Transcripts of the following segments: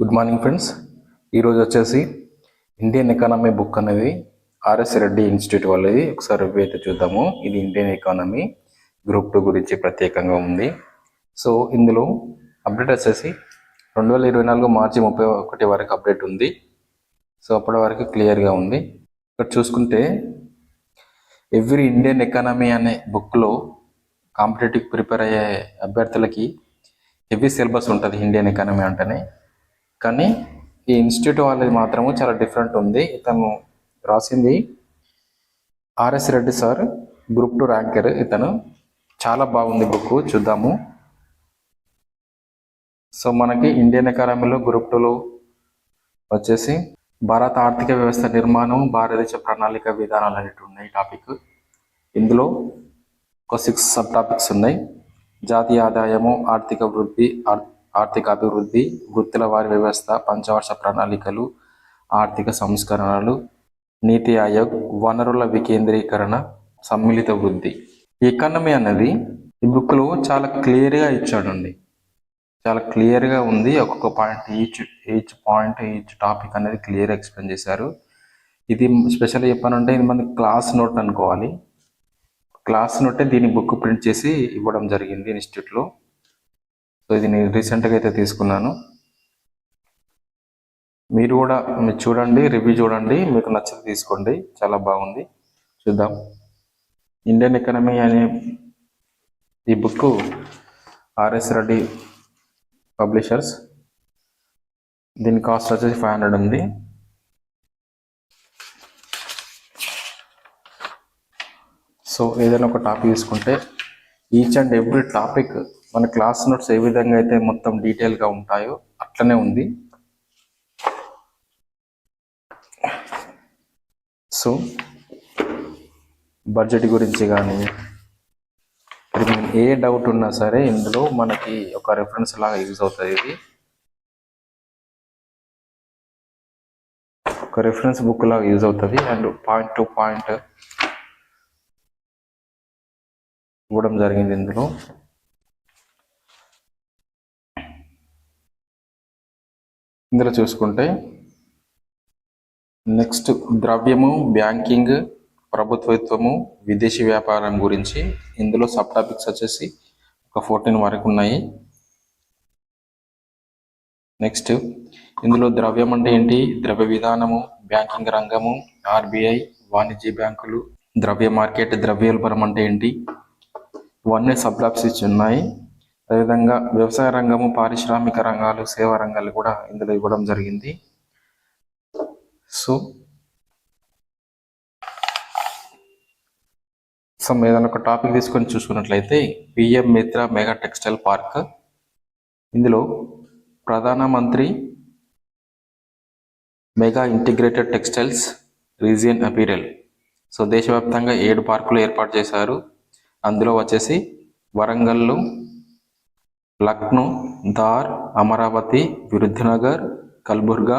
Good morning friends ఈరోజు వచ్చేసి Indian economy book అనేది ఆర్ఎస్ రెడ్డి ఇన్స్టిట్యూట్ వాళ్ళది. ఒకసారి రివ్యూ అయితే చూద్దాము. ఇది ఇండియన్ ఎకానమీ గ్రూప్ టూ గురించి ప్రత్యేకంగా ఉంది. సో ఇందులో అప్డేట్ వచ్చేసి రెండు వేల ఇరవై నాలుగు మార్చి ముప్పై ఒకటి వరకు అప్డేట్ ఉంది. సో అప్పటి వరకు క్లియర్గా ఉంది. ఇక్కడ చూసుకుంటే ఎవ్రీ ఇండియన్ ఎకానమీ అనే బుక్లో కాంపిటేటివ్ ప్రిపేర్ అయ్యే అభ్యర్థులకి హెవీ సిలబస్ ఉంటుంది ఇండియన్ ఎకానమీ అంటేనే. కానీ ఈ ఇన్స్టిట్యూట్ వాళ్ళది మాత్రము చాలా డిఫరెంట్ ఉంది. ఇతను రాసింది RS Reddy sir group two ranker ఇతను. చాలా బాగుంది బుక్ చూద్దాము. సో మనకి ఇండియన్ అకాడమీలో గ్రూప్ టూలో వచ్చేసి భారత ఆర్థిక వ్యవస్థ నిర్మాణం భారతదేశ ప్రణాళిక విధానాలు అనేవి ఉన్నాయి టాపిక్. ఇందులో ఒక సిక్స్ సబ్ టాపిక్స్ ఉన్నాయి. జాతీయ ఆదాయము ఆర్థిక వృద్ధి ఆర్- ఆర్థిక అభివృద్ధి వృత్తుల వారి వ్యవస్థ పంచవర్ష ప్రణాళికలు ఆర్థిక సంస్కరణలు నీతి ఆయోగ్ వనరుల వికేంద్రీకరణ సమ్మిళిత వృద్ధి. ఎకానమీ అనేది ఈ బుక్లో చాలా క్లియర్గా ఇచ్చాడండి. చాలా క్లియర్గా ఉంది. ఒక్కొక్క point each each point each topic అనేది క్లియర్ ఎక్స్ప్లెయిన్ చేశారు. ఇది స్పెషల్ చెప్పానంటే ఇది మన క్లాస్ నోట్ అనుకోవాలి. క్లాస్ నోటే దీని బుక్ ప్రింట్ చేసి ఇవ్వడం జరిగింది ఇన్స్టిట్యూట్లో. సో ఇది నేను రీసెంట్గా అయితే తీసుకున్నాను. మీరు కూడా మీరు చూడండి రివ్యూ చూడండి మీకు నచ్చితే తీసుకోండి. చాలా బాగుంది. చూద్దాం. ఇండియన్ ఎకనమీ అనే ఈ బుక్ ఆర్ఎస్ రెడ్డి పబ్లిషర్స్. దీని కాస్ట్ వచ్చేసి ఫైవ్ హండ్రెడ్ ఉంది. సో ఏదైనా ఒక టాపిక్ తీసుకుంటే ఈచ్ అండ్ ఎవ్రీ టాపిక్ మన క్లాస్ నోట్స్ ఏ విధంగా అయితే మొత్తం డీటెయిల్గా ఉంటాయో అట్లనే ఉంది. సో బడ్జెట్ గురించి కానీ ఏ డౌట్ ఉన్నా సరే ఇందులో మనకి ఒక రెఫరెన్స్ లాగా యూజ్ అవుతుంది ఇది ఒక రెఫరెన్స్ బుక్ లాగా యూజ్ అవుతుంది. అండ్ పాయింట్ టు పాయింట్ ఇవ్వడం జరిగింది ఇందులో. ఇందులో చూసుకుంటే నెక్స్ట్ ద్రవ్యము బ్యాంకింగ్ ప్రభుత్వత్వము విదేశీ వ్యాపారం గురించి ఇందులో సబ్ టాపిక్స్ వచ్చేసి ఒక ఫోర్టీన్ వరకు ఉన్నాయి. నెక్స్ట్ ఇందులో ద్రవ్యం అంటే ఏంటి? ద్రవ్య విధానము బ్యాంకింగ్ రంగము ఆర్బీఐ వాణిజ్య బ్యాంకులు ద్రవ్య మార్కెట్ ద్రవ్యోల్బణం అంటే ఏంటి? ఇవన్నీ సబ్ టాపిక్స్ ఇచ్చి ఉన్నాయి. అదేవిధంగా వ్యవసాయ రంగము పారిశ్రామిక రంగాలు సేవా రంగాలు కూడా ఇందులో ఇవ్వడం జరిగింది. సో సో ఏదైనా ఒక టాపిక్ తీసుకొని చూసుకున్నట్లయితే PM Mitra mega textile park. ఇందులో Pradhan Mantri mega integrated textiles region apparel. So దేశవ్యాప్తంగా ఏడు పార్కులు ఏర్పాటు చేశారు. అందులో వచ్చేసి వరంగల్లు లక్నో దార్ అమరావతి విరుద్ధనగర్ కల్బుర్గా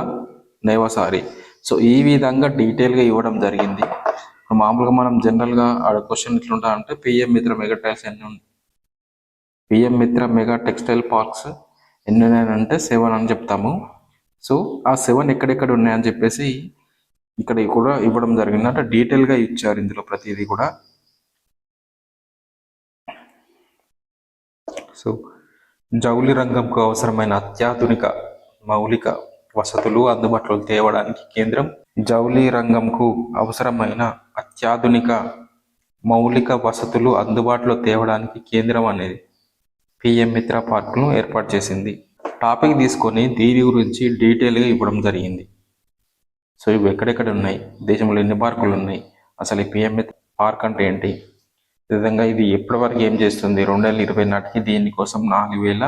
నేవసారి. సో ఈ విధంగా డీటెయిల్గా ఇవ్వడం జరిగింది. మామూలుగా మనం జనరల్గా ఆడ క్వశ్చన్ ఎట్లుంటా అంటే పిఎం మిత్ర మెగా టైల్స్ ఎన్ని PM Mitra mega textile parks ఎన్ని ఉన్నాయని సెవెన్ అని చెప్తాము. సో ఆ సెవెన్ ఎక్కడెక్కడ ఉన్నాయని చెప్పేసి ఇక్కడ కూడా ఇవ్వడం జరిగింది. అంటే డీటెయిల్గా ఇచ్చారు ఇందులో ప్రతిదీ కూడా. సో జౌలి రంగంకు అవసరమైన అత్యాధునిక మౌలిక వసతులు అందుబాటులో తేవడానికి కేంద్రం జౌలి రంగంకు అవసరమైన అత్యాధునిక మౌలిక వసతులు అందుబాటులో తేవడానికి కేంద్రం అనేది పిఎం మిత్ర పార్కును ఏర్పాటు చేసింది. టాపిక్ తీసుకొని దీని గురించి డీటెయిల్గా ఇవ్వడం జరిగింది. సో ఇవి ఎక్కడెక్కడ ఉన్నాయి? దేశంలో ఎన్ని పార్కులు ఉన్నాయి? అసలు ఈ పిఎం మిత్ర పార్క్ అంటే ఏంటి? విధంగా ఇది ఎప్పటి వరకు ఏం చేస్తుంది? రెండు వేల ఇరవై నాటికి దీనికోసం నాలుగు వేల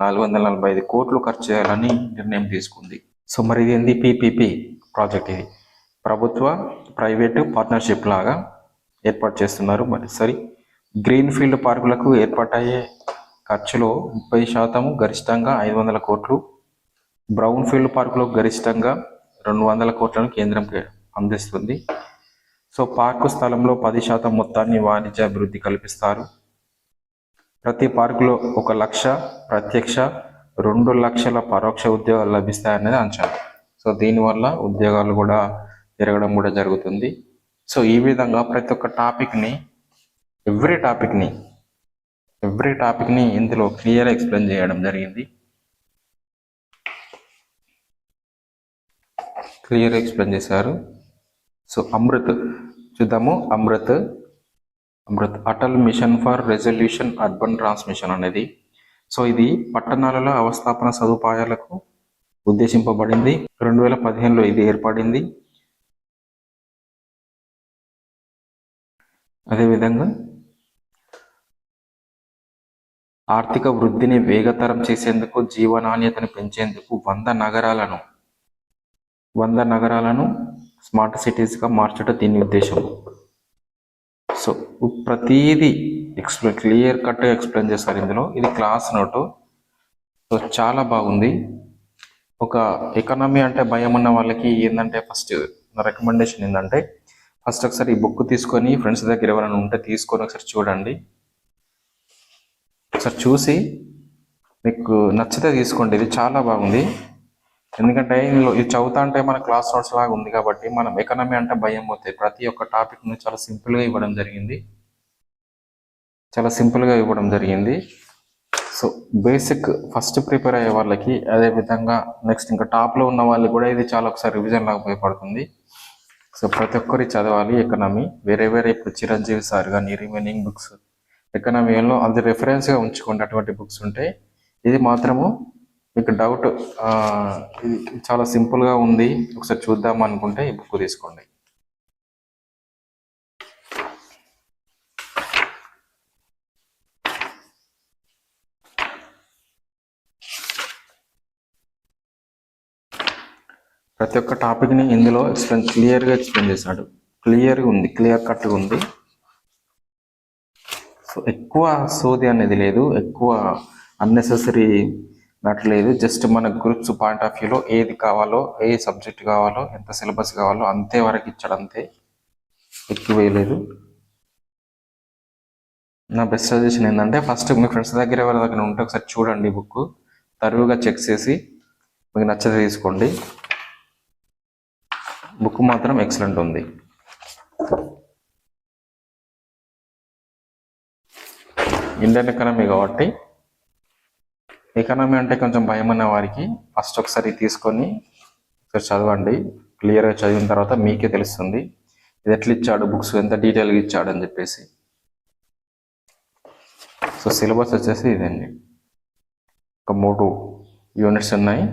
నాలుగు వందల నలభై ఐదు కోట్లు ఖర్చు చేయాలని నిర్ణయం తీసుకుంది. సో మరి ఇది ఏంది? పిపిపి ప్రాజెక్ట్ ఇది. ప్రభుత్వ ప్రైవేటు పార్ట్నర్షిప్ లాగా ఏర్పాటు చేస్తున్నారు. మరి సరి గ్రీన్ ఫీల్డ్ పార్కులకు ఏర్పాటయ్యే ఖర్చులో ముప్పై శాతము గరిష్టంగా ఐదు వందల కోట్లు బ్రౌన్ ఫీల్డ్ పార్కులో గరిష్టంగా రెండు వందల కోట్లను కేంద్రం అందిస్తుంది. సో పార్కు స్థలంలో పది శాతం మొత్తాన్ని వాణిజ్య అభివృద్ధి కల్పిస్తారు. ప్రతి పార్కులో ఒక లక్ష ప్రత్యక్ష రెండు లక్షల పరోక్ష ఉద్యోగాలు లభిస్తాయనేది అంచనా. సో దీనివల్ల ఉద్యోగాలు కూడా పెరగడం కూడా జరుగుతుంది. సో ఈ విధంగా ప్రతి ఒక్క టాపిక్ని ఎవ్రీ టాపిక్ని ఎవ్రీ టాపిక్ని ఇందులో క్లియర్ ఎక్స్ప్లెయిన్ చేయడం జరిగింది. క్లియర్ ఎక్స్ప్లెయిన్ చేశారు. సో అమృత్ చూద్దాము. Amrut Amrut Atal mission for resolution urban transmission అనేది. సో ఇది పట్టణాలలో అవస్థాపన సదుపాయాలకు ఉద్దేశింపబడింది. రెండు వేల పదిహేనులో ఇది ఏర్పడింది. అదేవిధంగా ఆర్థిక వృద్ధిని వేగతరం చేసేందుకు జీవనాణ్యతను పెంచేందుకు వంద నగరాలను వంద నగరాలను స్మార్ట్ సిటీస్గా మార్చడం దీని ఉద్దేశం సో ప్రతిదీ ఎక్స్ప్లెయిన్ క్లియర్ కట్ ఎక్స్ప్లెయిన్ చేస్తారు ఇందులో. ఇది క్లాస్ నోటు. సో చాలా బాగుంది. ఒక ఎకనామీ అంటే భయం ఉన్న వాళ్ళకి ఏంటంటే ఫస్ట్ రికమెండేషన్ ఏంటంటే ఫస్ట్ ఒకసారి ఈ బుక్ తీసుకొని ఫ్రెండ్స్ దగ్గర ఎవరైనా ఉంటే తీసుకొని ఒకసారి చూడండి. ఒకసారి చూసి మీకు నచ్చితే తీసుకోండి. ఇది చాలా బాగుంది. ఎందుకంటే ఇందులో ఇది చదువుతా అంటే మన క్లాస్ నోట్స్ లాగా ఉంది కాబట్టి మనం ఎకనమీ అంటే భయం పోతాయి ప్రతి ఒక్క టాపిక్ని చాలా సింపుల్గా ఇవ్వడం జరిగింది. చాలా సింపుల్గా ఇవ్వడం జరిగింది. సో బేసిక్ ఫస్ట్ ప్రిపేర్ అయ్యే వాళ్ళకి అదే విధంగా నెక్స్ట్ ఇంకా టాప్లో ఉన్న వాళ్ళకి కూడా ఇది చాలా ఒకసారి రివిజన్ లాగా ఉపయోగపడుతుంది. సో ప్రతి ఒక్కరి చదవాలి ఎకనమీ. వేరే వేరే ఇప్పుడు చిరంజీవి సార్ కానీ రిమైనింగ్ బుక్స్. ఎకనమీలో అది రెఫరెన్స్గా ఉంచుకోండి అటువంటి బుక్స్ ఉంటాయి ఇది మాత్రము మీకు డౌట్ ఇది చాలా సింపుల్గా ఉంది. ఒకసారి చూద్దాం అనుకుంటే ఈ బుక్ తీసుకోండి. ప్రతి ఒక్క టాపిక్ని ఇందులో ఎక్స్ప్లెయిన్ క్లియర్గా ఎక్స్ప్లెయిన్ చేశాడు. క్లియర్గా ఉంది క్లియర్ కట్గా ఉంది. సో ఎక్కువ సోది అనేది లేదు. ఎక్కువ అన్నెసెసరీ నట్లేదు జస్ట్ మన గ్రూప్స్ పాయింట్ ఆఫ్ వ్యూలో ఏది కావాలో ఏ సబ్జెక్ట్ కావాలో ఎంత సిలబస్ కావాలో అంతే వరకు ఇచ్చాడు అంతే. ఎక్కువ వేయలేదు. నా బెస్ట్ సజెషన్ ఏంటంటే ఫస్ట్ మీ ఫ్రెండ్స్ దగ్గర ఎవరి దగ్గర ఉంటే ఒకసారి చూడండి బుక్. తరువుగా చెక్ చేసి మీకు నచ్చతే తీసుకోండి. బుక్ మాత్రం ఎక్సలెంట్ ఉంది. ఇండియన్ ఎకానమీ కాబట్టి ఎకానమీ అంటే కొంచెం భయం ఉన్న వారికి ఫస్ట్ ఒకసారి తీసుకొని ఒకసారి చదవండి. క్లియర్గా చదివిన తర్వాత మీకే తెలుస్తుంది. ఇది ఎట్లా ఇచ్చాడు బుక్స్ ఎంత డీటెయిల్గా ఇచ్చాడు అని చెప్పేసి. సో సిలబస్ వచ్చేసి ఇదండి. ఒక మూడు యూనిట్స్ ఉన్నాయి.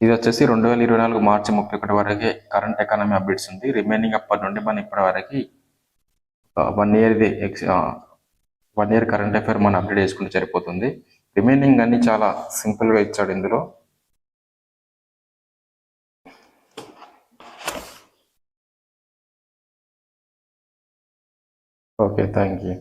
ఇది వచ్చేసి రెండు వేల ఇరవై నాలుగు మార్చి ముప్పై ఒకటి వరకే కరెంట్ ఎకానమీ అప్డేట్స్ ఉంది. రిమైనింగ్ అప్పటి నుండి uh, uh, మనం ఇప్పటి వరకు వన్ ఇయర్ది X one year current affair మనం అప్డేట్ చేసుకుంటే సరిపోతుంది. రిమైనింగ్ అన్ని చాలా సింపుల్గా ఇచ్చాడు ఇందులో. Okay thank you